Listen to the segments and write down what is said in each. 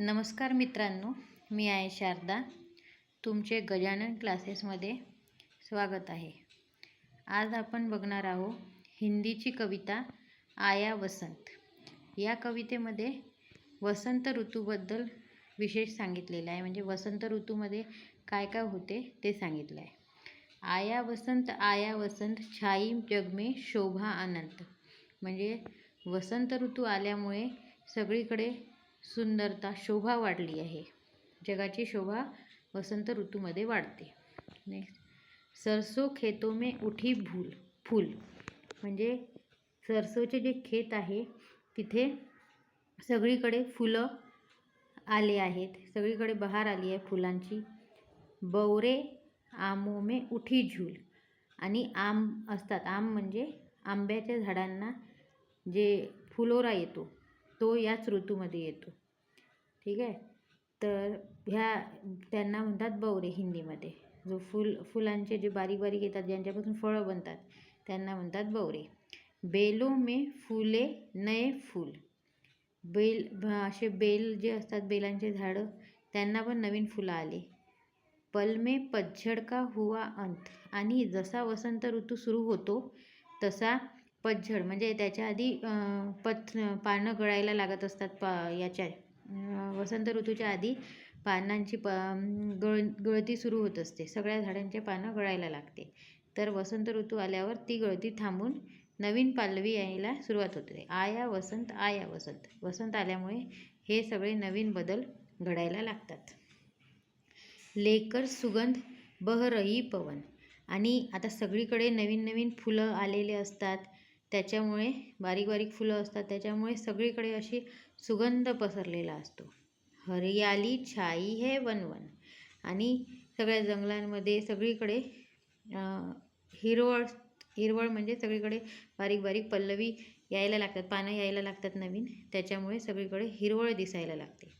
नमस्कार मित्रांनो मी आहे शारदा. तुमचे गजानन क्लासेसमध्ये स्वागत आहे. आज आपण बघणार आहोत हिंदीची कविता आया वसंत. या कवितेमध्ये वसंत ऋतूबद्दल विशेष सांगितलेलं आहे. म्हणजे वसंत ऋतूमध्ये काय काय होते ते सांगितलं आहे. आया वसंत आया वसंत छाई जगमे शोभा आनंद म्हणजे वसंत ऋतू आल्यामुळे सगळीकडे सुंदरता शोभा वाढली आहे. जगाची शोभा वसंत ऋतूमध्ये वाढते. नेक्स्ट सरसो खेतो में उठी भूल फूल. म्हणजे सरसोचे जे खेत आहे तिथे सगळीकडे फुलं आले आहेत. सगळीकडे बहार आली आहे फुलांची. बवरे आमो में उठी झूल. आणि आम असतात. आम म्हणजे आंब्याच्या झाडांना जे फुलोरा येतो तो याच ऋतूमध्ये येतो. ठीक आहे? तर ह्या त्यांना म्हणतात बवरे हिंदीमध्ये. जो फुल फुलांचे जे बारीक बारीक येतात ज्यांच्यापासून फळं बनतात त्यांना म्हणतात बवरे बेलो मे फुले नये फूल. बेल असे बेल जे असतात बेलांचे झाडं त्यांना पण नवीन फुलं आले. पल में पतझड हुआ अंत? आणि जसा वसंत ऋतू सुरू होतो तसा पतझड म्हणजे त्याच्या आधी पत पानं गळायला लागत असतात पा याच्या वसंत ऋतूच्या आधी पानांची प गळ गळती सुरू होत असते. सगळ्या झाडांचे पानं गळायला लागते. तर वसंत ऋतू आल्यावर ती गळती थांबून नवीन पालवी यायला सुरुवात होते. आया वसंत आया वसंत. वसंत आल्यामुळे हे सगळे नवीन बदल घडायला लागतात. लेकर सुगंध बहरही पवन. आणि आता सगळीकडे नवीन नवीन फुलं आलेले असतात. त्याच्यामुळे बारीक बारीक फुलं असतात त्याच्यामुळे सगळीकडे अशी सुगंध पसरलेला असतो. हरियाली छाई हे वनवन. आणि सगळ्या जंगलांमध्ये सगळीकडे हिरवळ हिरवळ म्हणजे सगळीकडे बारीक बारीक पल्लवी यायला लागतात पानं यायला लागतात नवीन. त्याच्यामुळे सगळीकडे हिरवळ दिसायला लागते.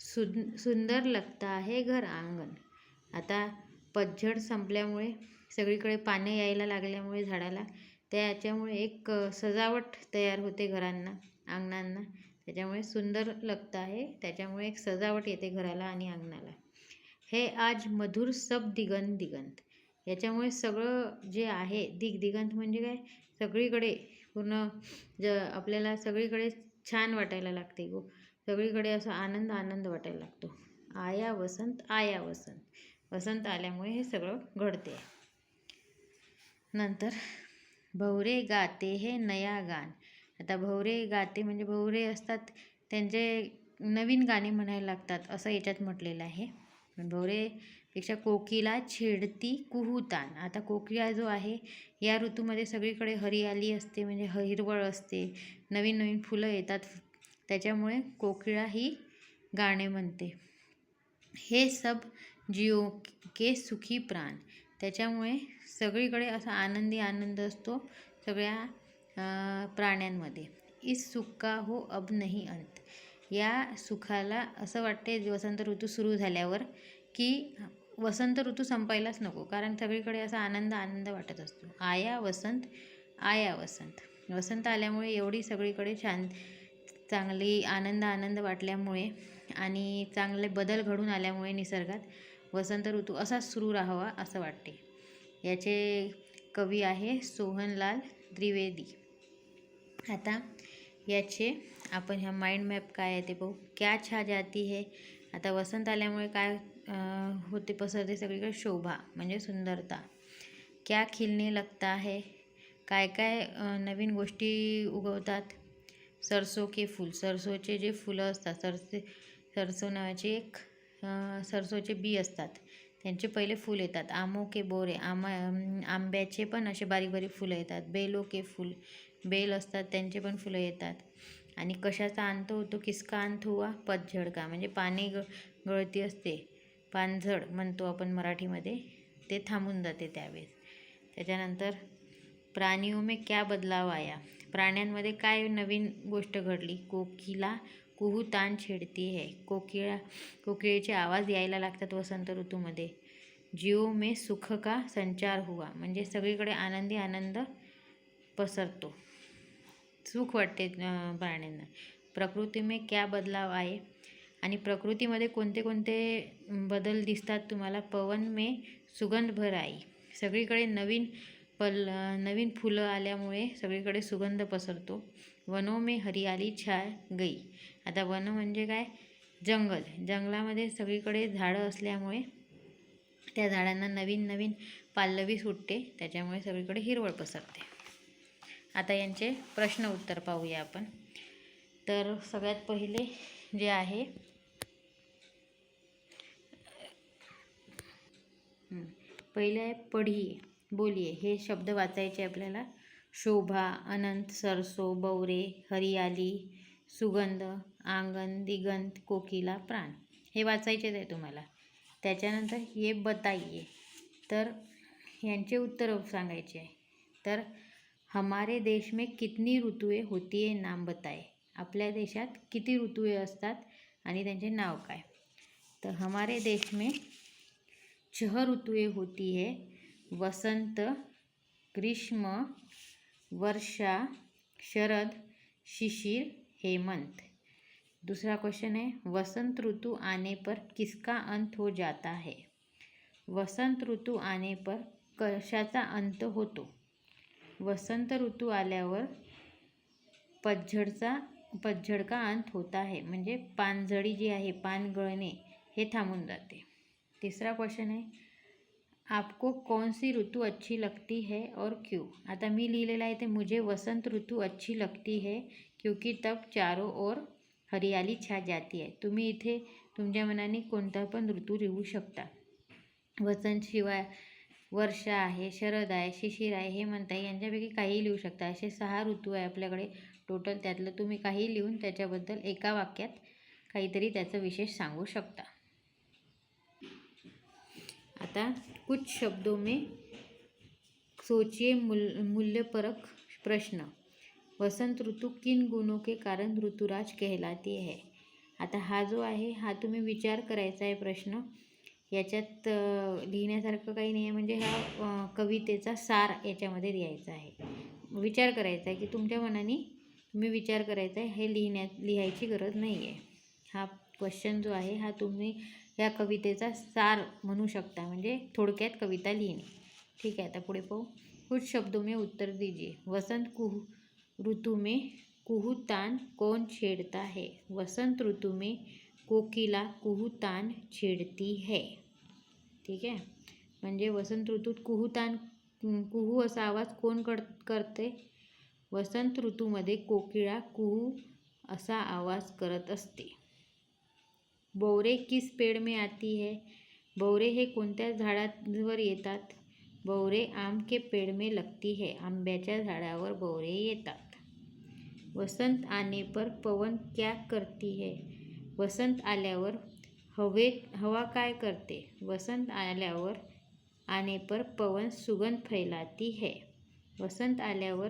सुन सुंदर लगता आहे घर अंगण आता पतझड संपल्यामुळे सगळीकडे पानं यायला लागल्यामुळे झाडाला त्याच्यामुळे एक सजावट तयार होते घरांना अंगणांना. त्याच्यामुळे सुंदर लगतं आहे. त्याच्यामुळे एक सजावट येते घराला आणि अंगणाला. हे आज मधुर सब दिगंत दिगंत. याच्यामुळे सगळं जे आहे दिग दिगंत म्हणजे काय? सगळीकडे पूर्ण ज आपल्याला सगळीकडे छान वाटायला लागते गो. सगळीकडे असा आनंद आनंद वाटायला लागतो. आया वसंत आया वसंत. वसंत आल्यामुळे हे सगळं घडते. नंतर भवरे गाते हे नया गान. आता भवरे गाते म्हणजे भवरे असतात त्यांचे नवीन गाणे म्हणायला लागतात असं याच्यात म्हटलेलं आहे. भवरेपेक्षा कोकिला छेडती कुहूतान. आता कोकिला जो आहे या ऋतूमध्ये सगळीकडे हरियाली असते म्हणजे हिरवळ असते नवीन नवीन फुलं येतात. त्याच्यामुळे कोकिळा ही गाणे म्हणते. हे सब जिओ के सुखी प्राण. त्याच्यामुळे सगळीकडे असा आनंदी आनंद असतो सगळ्या प्राण्यांमध्ये. इस सुखा हो अब नाही अंत. या सुखाला असं वाटते वसंत ऋतू सुरू झाल्यावर की वसंत ऋतू संपायलाच नको. कारण सगळीकडे असा आनंद आनंद वाटत असतो. आया वसंत आया वसंत. वसंत आल्यामुळे एवढी सगळीकडे छान चांगली आनंद आनंद वाटल्यामुळे आणि चांगले बदल घडून आल्यामुळे निसर्गात वसंत ऋतू असाच सुरू राहावा असं वाटते. याचे कवी आहे सोहनलाल त्रिवेदी. आता याचे आपण ह्या माइंड मॅप काय आहे ते पाहू. क्या छा जाती है? आता वसंत आल्यामुळे काय होते पसरते सगळीकडे? शोभा म्हणजे सुंदरता. क्या खिलने लगता है? काय काय नवीन गोष्टी उगवतात? सरसो के फूल. सरसोचे जे फुलं असतात सरसे सरसो नावाचे एक सरसोचे बी असतात. त्यांचे पहिले फूल येतात. आमो के बोरे आमा आंब्याचे पण असे बारीक बारीक फुलं येतात. बेलो के फूल बेल असतात त्यांचे पण फुलं येतात. आणि कशाचा अंत होतो? किसका अंत हुआ? पतझड का म्हणजे पाने ग गळती असते. पानझड म्हणतो आपण मराठीमध्ये. ते थांबून जाते त्यावेळेस. त्याच्यानंतर प्राणियों में क्या बदलाव आया? प्राण्यांमध्ये काय नवीन गोष्ट घडली? कोकिला कुहू तान छेडती है. कोकिळा कोकिळेचे आवाज यायला लागतात वसंत ऋतूमध्ये. जीव में सुख का संचार हुआ. म्हणजे सगळीकडे आनंदी आनंद पसरतो. सुख वाटते प्राण्यांना. प्रकृती में क्या बदलाव आहे आणि प्रकृतीमध्ये कोणते कोणते बदल दिसतात तुम्हाला? पवन में सुगंध भर आई. सगळीकडे नवीन पल नवीन फुलं आल्यामुळे सगळीकडे सुगंध पसरतो. वनो में हरियाली छा गई. आता वन म्हणजे काय? जंगल. जंगलामध्ये सगळीकडे झाडं असल्यामुळे त्या झाडांना नवीन नवीन पाल्लवी सुटते. त्याच्यामुळे सगळीकडे हिरवळ पसरते. आता यांचे प्रश्न उत्तर पाहूया आपण. तर सगळ्यात पहिले जे आहे पहिले आहे पढिये. बोलिये. हे शब्द वाचायचे आपल्याला. शोभा अनंत सरसो बवरे हरियाली सुगंध आंगन दिगंत कोकिला प्राण. हे वाचायचेच आहे तुम्हाला. त्याच्यानंतर ये बताइये. तर यांचे उत्तर सांगायचे आहे. तर हमारे देश में कितनी ऋतुए होती है नाम बताए. आपल्या देशात किती ऋतुए असतात आणि त्यांचे नाव काय? तर हमारे देश में छह ऋतुए होती है. वसंत ग्रीष्म वर्षा शरद शिशिर हेमंत। दूसरा क्वेश्चन है वसंत ऋतु आने पर किसका अंत हो जाता है? वसंत ऋतू आने पर कशाचा अंत होतो? वसंत ऋतू आल्यावर पतझडचा पतझड का अंत होता है म्हणजे पानझडी जी आहे पान गळणे हे थांबून जाते. तिसरा क्वेश्चन आहे आपको कौन सी ऋतु अच्छी लगती है और क्यों? आता मी लिहिलेलं आहे ते मुझे वसंत ऋतु अच्छी लगती है क्योंकि तब चारों ओर हरियाली छा जाती आहे तुम्ही इथे तुमच्या मनाने कोणता पण ऋतू लिहू शकता. वसंत शिवाय वर्षा आहे शरद आहे शिशिर आहे हेमंत आहे यांच्यापैकी काहीही लिहू शकता. असे सहा ऋतू आहे आपल्याकडे. टोटल त्यातलं तुम्ही काही लिहून त्याच्याबद्दल एका वाक्यात काहीतरी त्याचं विशेष सांगू शकता. आता कुछ शब्दों में सोचिए मूल मूल्यपरक प्रश्न. वसंत ऋतू किन गुणों के कारण ऋतुराज कहलाती है। आता हा जो आहे हा तुम्ही विचार करायचा आहे प्रश्न. याच्यात लिहिण्यासारखं काही नाही आहे म्हणजे हा कवितेचा सार याच्यामध्ये लिहायचा आहे. विचार करायचा आहे की तुमच्या मनाने तुम्ही विचार करायचा आहे हे लिहिण्यात लिहायची गरज नाही आहे. हा क्वेश्चन जो आहे हा तुम्ही या कवितेचा सार म्हणू शकता म्हणजे थोडक्यात कविता लिहिणे. ठीक आहे आता पुढे पाहू. कुछ शब्दों में उत्तर दीजिए. वसंत कुह ऋतु में कुहूतान कौन छेड़ता है वसंत ऋतु में कोकिला कुहूतान छेडती है ठीक आहे? म्हणजे वसंत ऋतूत कुहूतान कुहू असा आवाज कोण कर करते? वसंत ऋतूमध्ये कोकिळा कुहू असा आवाज करत असते. बोरे किस पेड़ में आती है? बोरे हे कोणत्या झाडांवर येतात? बवरे आम के पेड़ में लगती है आंब्याच्या झाडावर बवरे येतात. वसंत आने पर पवन क्या करती है? वसंत आल्यावर हवे हवा काय करते? वसंत आल्यावर आने पर पवन सुगंध फैलाती है. वसंत आल्यावर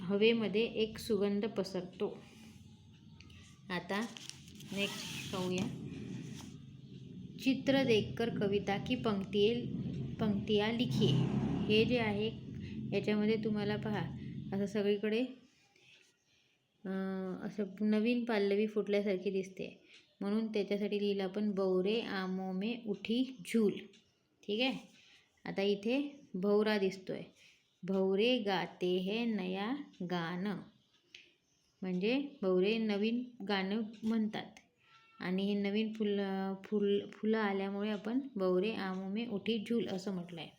हवेमध्ये एक सुगंध पसरतो. आता नेक्स्ट कहूया चित्र देखकर कविता की पंक्ती पंक्तिया लिखिये हे जे आहे याच्यामध्ये तुम्हाला पहा असं सगळीकडे असं नवीन पाल्लवी फुटल्यासारखी दिसते. म्हणून त्याच्यासाठी लिहिलं आपण बौरे आमो उठी झूल. ठीक आहे? आता इथे भौरा दिसतो आहे भौरे गाते हे नया गाणं. म्हणजे भौरे नवीन गाणं म्हणतात. आणि हे नवीन फुल फुल फुलं आल्यामुळे आपण बवरे आमोमे उठी झूल असं म्हटलं आहे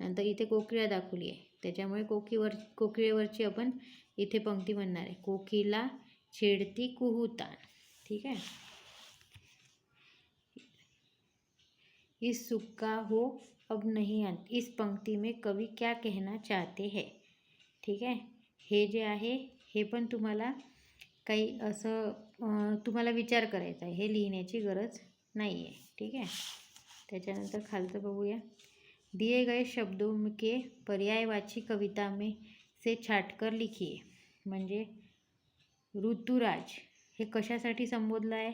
नंतर इथे कोकिळा दाखवली आहे. त्याच्यामुळे कोकीवर कोकिळेवरची आपण इथे पंक्ती म्हणणार आहे. कोकिला छेडती कुहुतान. ठीक आहे? इस सुक्का हो अब नहीं अंत इस पंक्ती में कवि क्या कहना चाहते हैं? ठीक आहे? हे जे आहे हे पण तुम्हाला काही असं तुम्हाला विचार करायचा आहे. हे लिहिण्याची गरज नाही आहे. ठीक आहे? त्याच्यानंतर खालचं बघूया. दिए गए शब्दों के पर्यायवाची कविता में से छाटकर लिखिए म्हणजे ऋतुराज हे कशासाठी संबोधलं आहे?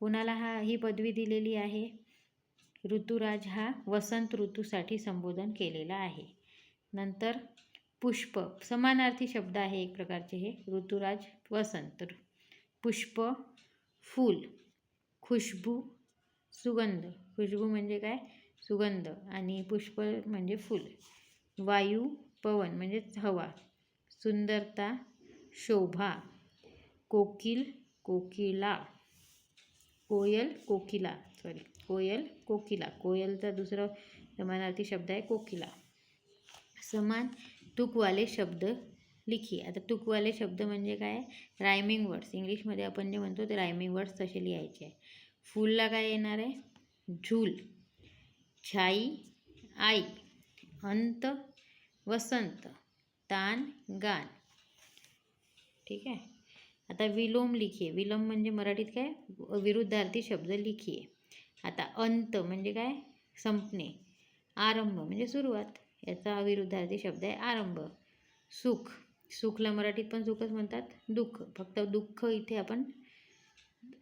कोणाला हा ही पदवी दिलेली आहे? ऋतुराज हा वसंत ऋतूसाठी संबोधन केलेला आहे. नंतर पुष्प. समानार्थी शब्द आहे एक प्रकारचे हे. ऋतुराज वसंत. पुष्प फूल खुशबू सुगंध. खुशबू म्हणजे काय? सुगंध. आणि पुष्प म्हणजे फूल. वायू पवन म्हणजेच हवा. सुंदरता शोभा. कोकिल कोकिला. कोयल कोकिला. सॉरी कोयल कोकिला. कोयलचा दुसरा समानार्थी शब्द आहे कोकिला. समान तुकवाले शब्द लिखी. आता तुकवाले शब्द म्हणजे काय? रायमिंग वर्ड्स इंग्लिशमध्ये आपण जे म्हणतो ते रायमिंग वर्ड्स तसे लिहायचे आहे. फुलला काय येणार आहे? झूल. छाई आई अंत वसंत. तान गान. ठीक आहे? आता विलोम लिखिये विलोम म्हणजे मराठीत काय? विरुद्धार्थी शब्द लिखिये आता अंत म्हणजे काय? संपणे. आरंभ म्हणजे सुरुवात. याचा विरुद्धार्थी शब्द आहे आरंभ. सुख. सुखला मराठीत पण सुखच म्हणतात. दुःख. फक्त दुःख इथे आपण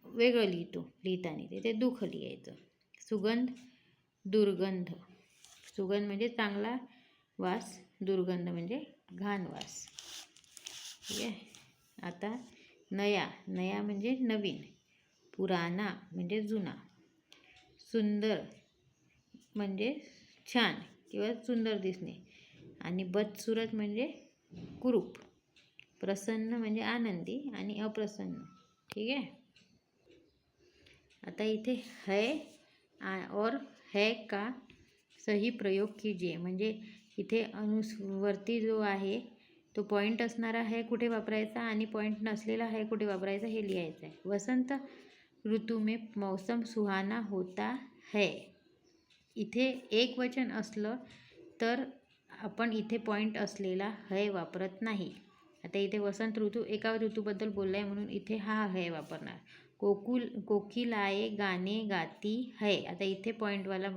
वेगळं लिहितो. लिहिताना तिथे दुःख लिहायचं. सुगंध दुर्गंध. सुगंध म्हणजे चांगला वास दुर्गंध म्हणजे घाण वास. ठीक आहे? आता नया. नया म्हणजे नवीन. पुराणा म्हणजे जुना. सुंदर म्हणजे छान. किंवा सुंदर दिसणे. आणि बदसुरत म्हणजे कुरूप. प्रसन्न म्हणजे आनंदी आणि अप्रसन्न. ठीक आहे? आता इथे है आ और है का सही प्रयोग कीजिए. म्हणजे इथे अनुस्वरती जो आहे तो पॉईंट असणारा है कुठे वापरायचा आणि पॉईंट नसलेला है कुठे वापरायचा हे लिहायचं आहे वसंत ऋतू में मौसम सुहाना होता है. इथे एक वचन असलं तर आपण इथे पॉईंट असलेला हय वापरत नाही. आता इथे वसंत ऋतू एका ऋतूबद्दल बोलला आहे म्हणून इथे हा हय वापरणार. कोकुल कोकिलाये गाणे गाती है आता इथे पॉईंटवाला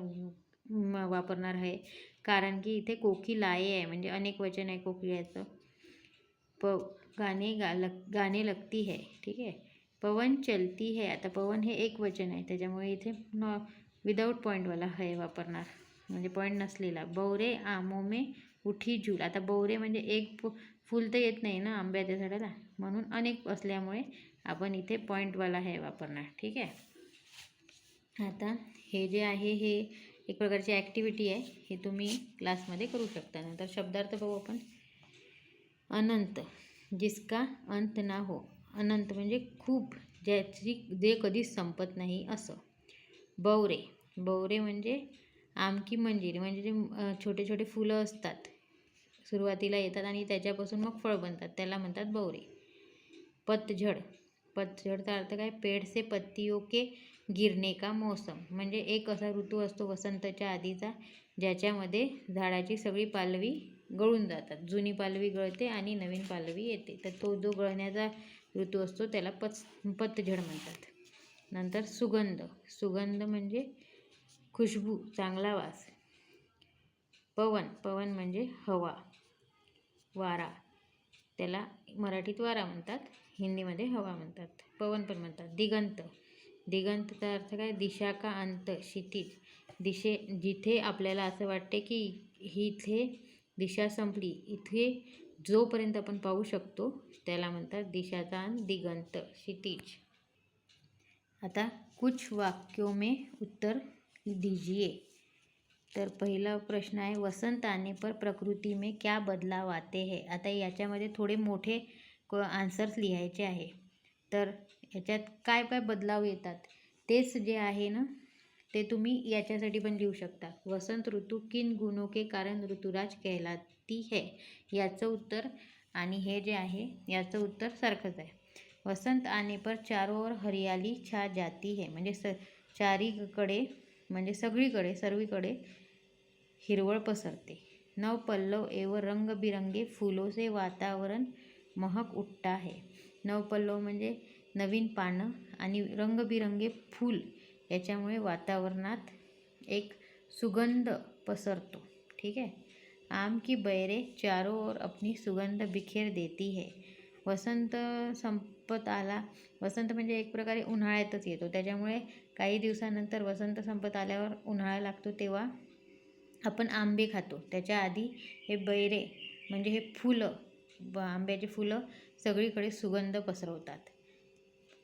वापरणार आहे कारण की इथे कोकिलाये आहे. म्हणजे अनेक वचन आहे कोकिळ्याचं प गाणे गा लग गाणे लगती है ठीक आहे? पवन चलती है आता पवन हे एक वचन आहे. त्याच्यामुळे इथे नॉ विदाऊट पॉईंटवाला है वापरणार. म्हणजे पॉईंट नसलेला. बौरे आमोमे उठी झूल. आता बौरे म्हणजे एक फुल तर येत नाही ना आंब्याच्या झाडाला. म्हणून अनेक असल्यामुळे आपण इथे पॉईंटवाला हे वापरणार. ठीक आहे? आता हे जे आहे हे एक प्रकारची ॲक्टिव्हिटी आहे. हे तुम्ही क्लासमध्ये करू शकता. नंतर शब्दार्थ पाहू आपण. अनंत. जिसका अंत ना हो. अनंत म्हणजे खूप. ज्याची जे कधीच संपत नाही असं. बौरे. बौरे म्हणजे आमकी मंजिरी म्हणजे जे छोटे छोटे फुलं असतात. सुरुवातीला येतात आणि त्याच्यापासून मग फळ बनतात. त्याला म्हणतात बौरे. पतझड. पतझडचा अर्थ काय? पेड़ से पत्तियों के गिरणे का मौसम. म्हणजे एक असा ऋतू असतो वसंतच्या आधीचा ज्याच्यामध्ये झाडाची सगळी पालवी गळून जातात. जुनी पालवी गळते आणि नवीन पालवी येते. तर तो जो गळण्याचा ऋतू असतो त्याला पत पतझड म्हणतात. नंतर सुगंध. सुगंध म्हणजे खुशबू चांगला वास. पवन पवन म्हणजे हवा. वारा. त्याला मराठीत वारा म्हणतात हिंदीमध्ये हवा म्हणतात. पवन पण म्हणतात. दिगंत. दिगंतचा अर्थ काय? दिशा का अंत? क्षितिज. दिशे जिथे आपल्याला असं वाटते की ही इथे दिशा संपली इथे जोपर्यंत आपण पाहू शकतो त्याला म्हणतात दिशाचा अंत दिगंत क्षितिज. आता कुछ वाक्यों में उत्तर दीजिए. तर पहिला प्रश्न आहे वसंत आने पर प्रकृती में क्या बदलाव आते है? आता याच्यामध्ये थोडे मोठे क आन्सर्स लिहायचे आहे. तर याच्यात काय काय बदलाव येतात? तेच जे आहे ना ते तुम्ही याच्यासाठी पण लिहू शकता. वसंत ऋतू किन गुणों के कारण ऋतुराज कहलाती है? याचं उत्तर आणि हे जे आहे याचं उत्तर सारखंच आहे. वसंत आने पर चारों ओर हरियाली छा जाती है. म्हणजे स चारीकडे म्हणजे सगळीकडे सर्वीकडे हिरवळ पसरते. नव पल्लव एवं रंगबिरंगे फुलो से वातावरण महक उठता आहे. नवपल्लव म्हणजे नवीन पानं आणि रंगबिरंगे फूल याच्यामुळे वातावरणात एक सुगंध पसरतो. ठीक आहे? आम की बैरे चारों ओर अपनी सुगंध बिखेर देती है. वसंत संपत आला. वसंत म्हणजे एक प्रकारे उन्हाळ्यातच येतो. त्याच्यामुळे काही दिवसानंतर वसंत संपत आल्यावर उन्हाळा लागतो तेव्हा आपण आंबे खातो. त्याच्या आधी हे बैरे म्हणजे हे फुलं ब आंब्याची फुलं सगळीकडे सुगंध पसरवतात.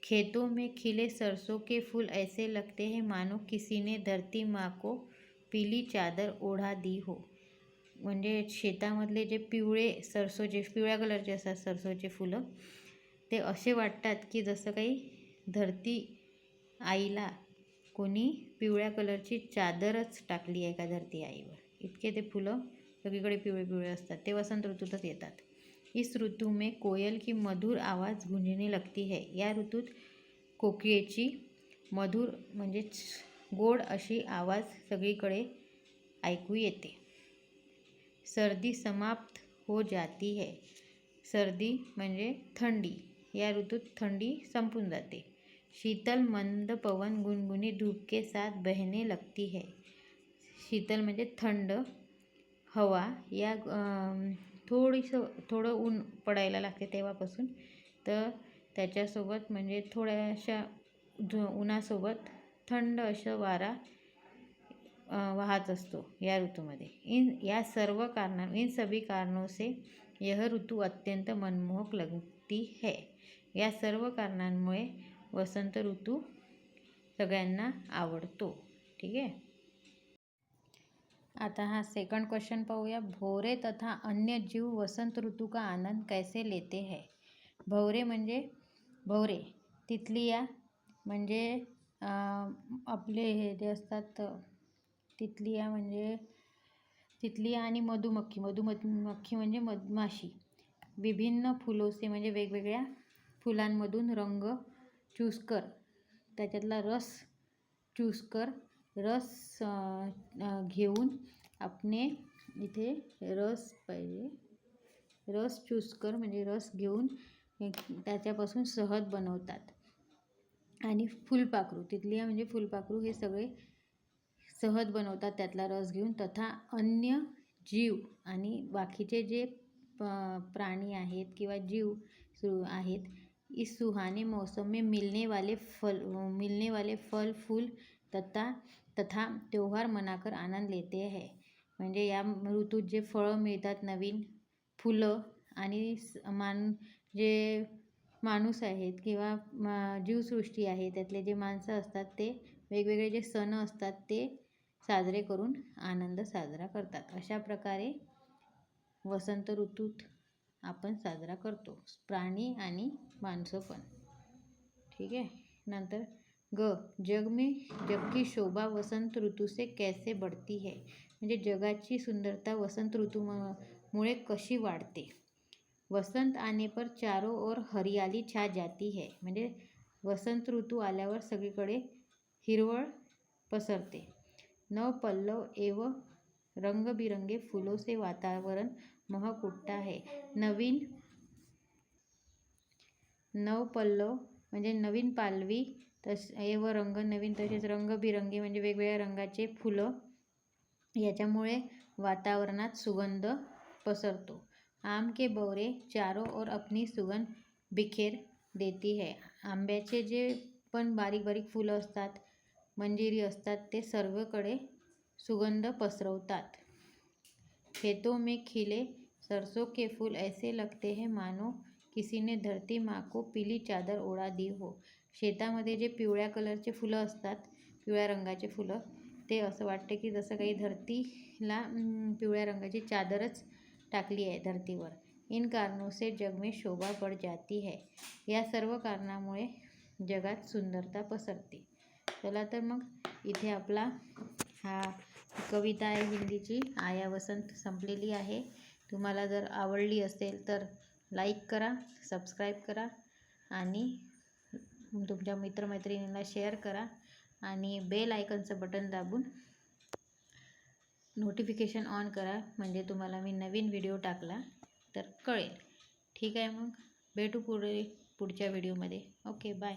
खेतों में खिले सरसों के फूल ऐसे लगते हैं मानो किसी ने धरती माँ को पिली चादर ओढा दी हो. म्हणजे शेतामधले जे पिवळे सरसोचे पिवळ्या कलरचे असतात सरसोचे फुलं ते असे वाटतात की जसं काही धरती आईला कोणी पिवळ्या कलरची चादरच टाकली आहे का धरती आईवर. इतके ते फुलं सगळीकडे पिवळे पिवळे असतात. ते वसंत ऋतूतच येतात. इस ऋतू में कोयल की मधुर आवाज गुंजने लगती है. या ऋतूत कोकिळेची मधुर म्हणजे गोड अशी आवाज सगळीकडे ऐकू येते. सर्दी समाप्त हो जाती है. सर्दी म्हणजे थंडी. या ऋतूत थंडी संपून जाते. शीतल मंद पवन गुनगुनी धूप के साथ बहने लगती है. शीतल म्हणजे थंड हवा. या थोडीसं थोडं ऊन पडायला लागते तेव्हापासून. तर त्याच्यासोबत म्हणजे थोड्याशा उन्हासोबत थंड असं वारा वाहत असतो या ऋतूमध्ये. इन या सर्व कारणा इन सभी कारणों से यह ऋतू अत्यंत मनमोहक लगती है. या सर्व कारणांमुळे वसंत ऋतू सगळ्यांना आवडतो. ठीक आहे? आता हा सेकंड क्वेश्चन पाहूया. भोवरे तथा अन्य जीव वसंत ऋतू का आनंद कैसे लेते हैं? भवरे म्हणजे भवरे. तितलिया म्हणजे आपले हे जे असतात तितलिया म्हणजे तितलिया आणि मधुमक्खी. मधुमक्खी म्हणजे मधमाशी. विभिन्न फुलोसे म्हणजे वेगवेगळ्या फुलांमधून रंग चूज कर. त्याच्यातला रस चूज कर. रस घेऊन आपणे इथे रस पाहिजे. रस चूज कर म्हणजे रस घेऊन त्याच्यापासून सहज बनवतात. आणि फुलपाखरू तिथली म्हणजे फुलपाखरू हे सगळे सहज बनवतात त्यातला रस घेऊन. तथा अन्य जीव आणि बाकीचे जे प्राणी आहेत किंवा जीव सु आहेत इस सुहाने मौसम में मिलने वाले फल मिलने वाले फल फूल तथा तथा त्योहार मनाकर आनंद लेते आहे म्हणजे या ऋतूत जे फळं मिळतात नवीन फुलं आणि मान जे माणूस आहेत किंवा जीवसृष्टी आहे त्यातले जे माणसं असतात ते वेगवेगळे जे सण असतात ते साजरे करून आनंद साजरा करतात. अशा प्रकारे वसंत ऋतूत आपण साजरा करतो. प्राणी आणि माणसं पण. ठीक आहे? नंतर ग जग में जग की शोभा वसंत ऋतू से कैसे बढ़ती है? म्हणजे जगाची सुंदरता वसंत ऋतूमुळे कशी वाढते? वसंत आने पर चारों ओर हरियाली छा जाती है. म्हणजे वसंत ऋतू आल्यावर सगळीकडे हिरवळ पसरते. नव पल्लव एव रंगबिरंगे फुलों से वातावरण महक आहे? नवीन नव पल्लव म्हणजे नवीन पालवी तस व रंग नवीन तसेच रंगबिरंगी म्हणजे वेगवेगळ्या रंगाचे फुलं याच्यामुळे वातावरणात सुगंध पसरतो. आम के बौरे चारों ओर अपनी सुगंध बिखेर देती है. आंब्याचे जे पण बारीक बारीक फुलं असतात मंजिरी असतात ते सर्वकडे सुगंध पसरवतात. खेतों में खिले सरसों के फूल ऐसे लगते हैं मानो किसी ने धरती माँ को पीली चादर ओढा दी हो। शेतामध्ये जे पिवळ्या कलरचे फुलं असतात पिवळ्या रंगाचे फुलं ते असं वाटते की जसं काही धरतीला पिवळ्या रंगाची चादरच टाकली आहे धरतीवर. इन कारणों से जग में शोभा बढ़ जाती है. या सर्व कारणामुळे जगात सुंदरता पसरते. चला तर मग इथे आपला हा कविता आहे हिंदीची. आया वसंत संपलेली आहे. तुम्हाला जर आवडली असेल तर लाईक करा सबस्क्राईब करा आणि तुमच्या मित्रमैत्रिणींना शेअर करा आणि बेल आयकनचं बटन दाबून नोटिफिकेशन ऑन करा म्हणजे तुम्हाला मी नवीन व्हिडिओ टाकला तर कळेल. ठीक आहे मग? भेटू पुढे पुढच्या व्हिडिओमध्ये. Okay bye.